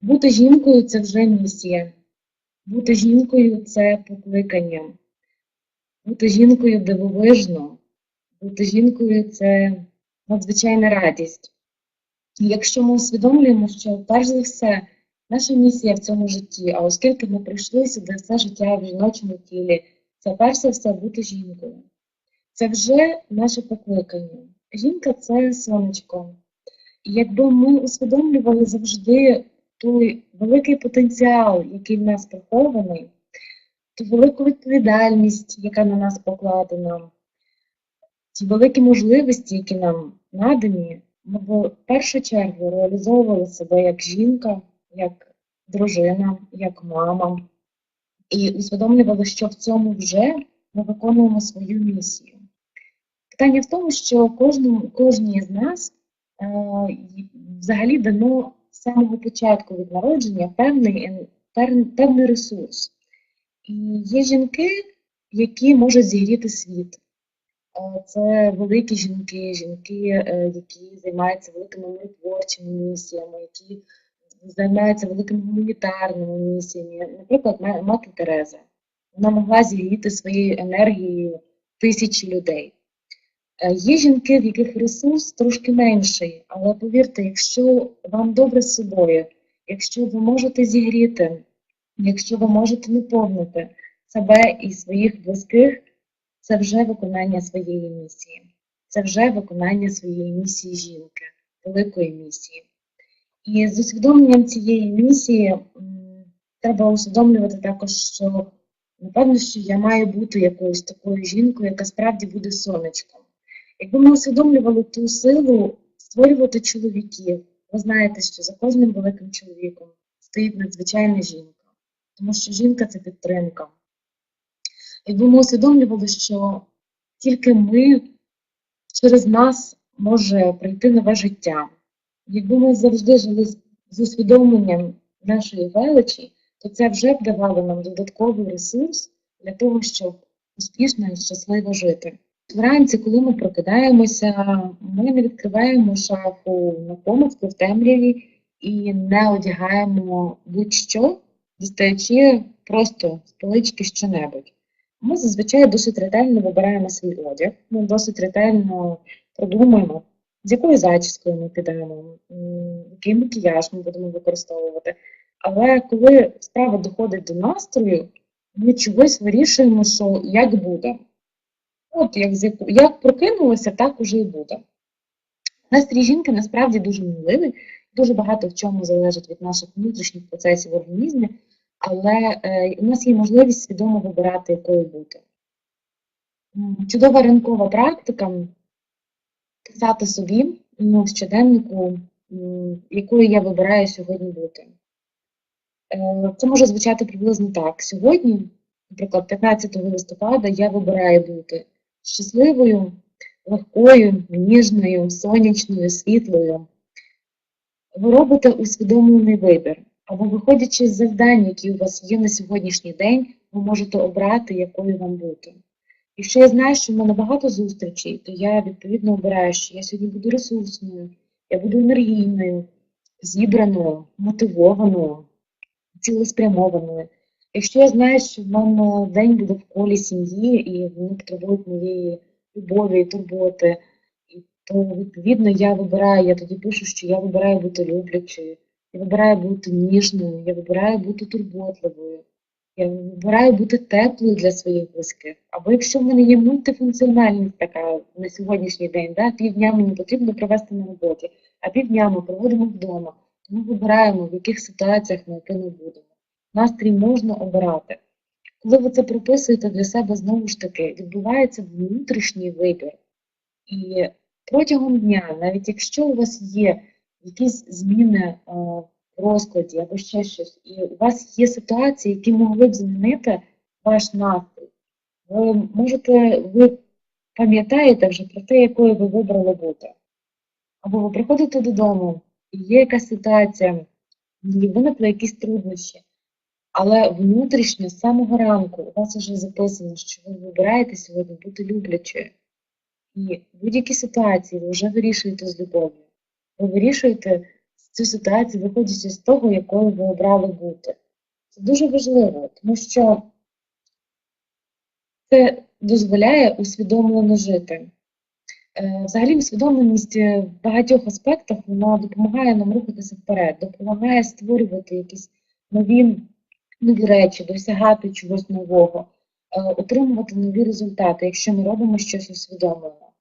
Бути жінкою це вже місія. Бути жінкою це покликання. Бути жінкою дивовижно. Бути жінкою це надзвичайна радість. І якщо ми усвідомлюємо, що перш за все наша місія в цьому житті, а оскільки ми прийшли сюди все життя в жіночому тілі, це перш за все бути жінкою. Це вже наше покликання. Жінка це сонечко. Якби ми усвідомлювали завжди той великий потенціал, який в нас прихований, ту велику відповідальність, яка на нас покладена, ті великі можливості, які нам надані, ми в першу чергу реалізовували себе як жінка, як дружина, як мама, і усвідомлювали, що в цьому вже ми виконуємо свою місію. Питання в тому, що кожному, кожній з нас взагалі дано з самого початку від народження певний, певний ресурс. І є жінки, які можуть зігріти світ. Е, це великі жінки, жінки, е, які займаються великими миротворчими місіями, які займаються великими гуманітарними місіями. Наприклад, мати Тереза. Вона могла зігріти своєю енергією тисячі людей. Е, є жінки, в яких ресурс трошки менший, але повірте, якщо вам добре з собою, якщо ви можете зігріти, якщо ви можете наповнити себе і своїх близьких, це вже виконання своєї місії, це вже виконання своєї місії жінки, великої місії. І з усвідомленням цієї місії треба усвідомлювати також, що напевно, що я маю бути якоюсь такою жінкою, яка справді буде сонечком. Якби ми усвідомлювали ту силу створювати чоловіків, ви знаєте, що за кожним великим чоловіком стоїть надзвичайна жінка, тому що жінка це підтримка. Якби ми усвідомлювали, що тільки ми через нас може прийти нове життя. Якби ми завжди жили з усвідомленням нашої величі, то це вже б давало нам додатковий ресурс для того, щоб успішно і щасливо жити. Вранці, коли ми прокидаємося, ми не відкриваємо шафу на помилку в темряві і не одягаємо будь-що, дістаючи просто з полички що-небудь. Ми зазвичай досить ретельно вибираємо свій одяг, ми досить ретельно продумуємо, з якою зачіскою ми підемо, який макіяж ми будемо використовувати. Але коли справа доходить до настрою, ми чогось вирішуємо, що як буде. От як як прокинулося, так уже і буде. Настрій жінки насправді дуже мінливий, дуже багато в чому залежить від наших внутрішніх процесів в організмі, але е, у нас є можливість свідомо вибирати, якою бути. Чудова ринкова практика писати собі ну, в щоденнику, якою я вибираю сьогодні бути. Е, це може звучати приблизно так. Сьогодні, наприклад, 15 листопада, я вибираю бути щасливою, легкою, ніжною, сонячною, світлою. Ви робите усвідомлений вибір. Або, виходячи з завдань, які у вас є на сьогоднішній день, ви можете обрати, якою вам бути. Якщо я знаю, що в мене багато зустрічей, то я відповідно обираю, що я сьогодні буду ресурсною, я буду енергійною, зібраною, мотивованою, цілеспрямованою. Якщо я знаю, що в мене день буде в колі сім'ї і вони потребують моєї любові і турботи, то відповідно я вибираю, я тоді пишу, що я вибираю бути люблячою, я вибираю бути ніжною, я вибираю бути турботливою, я вибираю бути теплою для своїх близьких. Або якщо в мене є мультифункціональність така на сьогоднішній день, да, півдня мені потрібно провести на роботі, а півдня ми проводимо вдома, то ми вибираємо, в яких ситуаціях ми якими будемо настрій можна обирати. Коли ви це прописуєте для себе, знову ж таки, відбувається внутрішній вибір. І протягом дня, навіть якщо у вас є якісь зміни в розкладі або ще щось, і у вас є ситуації, які могли б змінити ваш настрій, ви можете, ви пам'ятаєте вже про те, якою ви вибрали бути. Або ви приходите додому, і є якась ситуація, і виникли якісь труднощі. Але внутрішньо з самого ранку у вас вже записано, що ви вибираєте сьогодні бути люблячою. І в будь-якій ситуації ви вже вирішуєте з любов'ю. Ви вирішуєте цю ситуацію, виходячи з того, якою ви обрали бути. Це дуже важливо, тому що це дозволяє усвідомлено жити. Е, Взагалі, усвідомленість в багатьох аспектах вона допомагає нам рухатися вперед, допомагає створювати якісь нові, нові речі, досягати чогось нового, е, отримувати нові результати, якщо ми робимо щось усвідомлено.